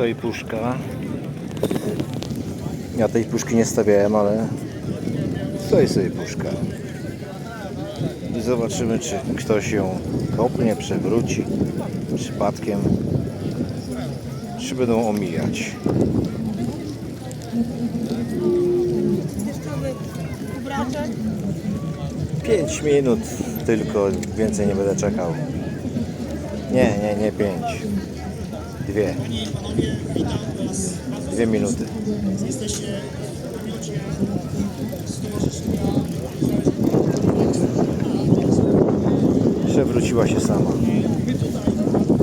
stoi puszka. Ja tej puszki nie stawiałem, ale stoi sobie puszka. I zobaczymy, czy ktoś ją kopnie, przewróci przypadkiem, czy będą omijać. 5 minut tylko, więcej nie będę czekał. Nie, nie, nie 5. Dwie. Dwie minuty. Przewróciła się sama.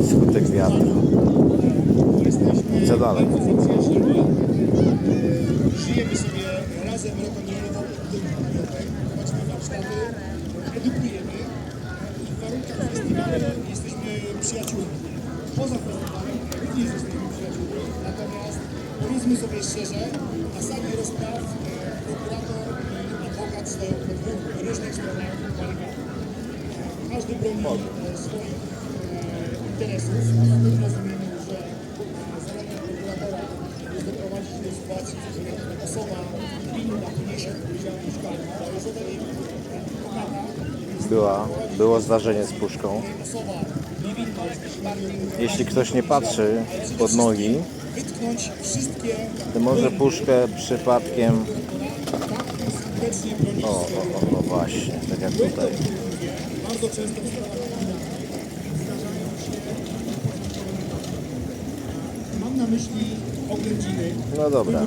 Skutek wiatru. Co dalej? Żyjemy sobie razem rokonierowo, chodźmy na warsztaty, edukujemy i w warunkach festiwalu jesteśmy przyjaciółmi. Poza festiwalem również jesteśmy przyjaciółmi, natomiast powiedzmy sobie szczerze, na sali rozpraw e, prokurator i adwokat stoją po dwóch różnych stronach barykady. Każdy broni e, swoich e, interesów, a na pewno rozumiemy, że e, zadaniem prokuratora jest doprowadzić do sytuacji, w której osoba winna poniesie odpowiedzialność karną, to jest zadaniem adwokata, Była, było zdarzenie z puszką. osoba niewinna jest karnym, Jeśli ktoś nie patrzy pod nogi, to może puszkę przypadkiem. O, o, o, o właśnie, tak jak tutaj. Mam na myśli oględziny, No dobra.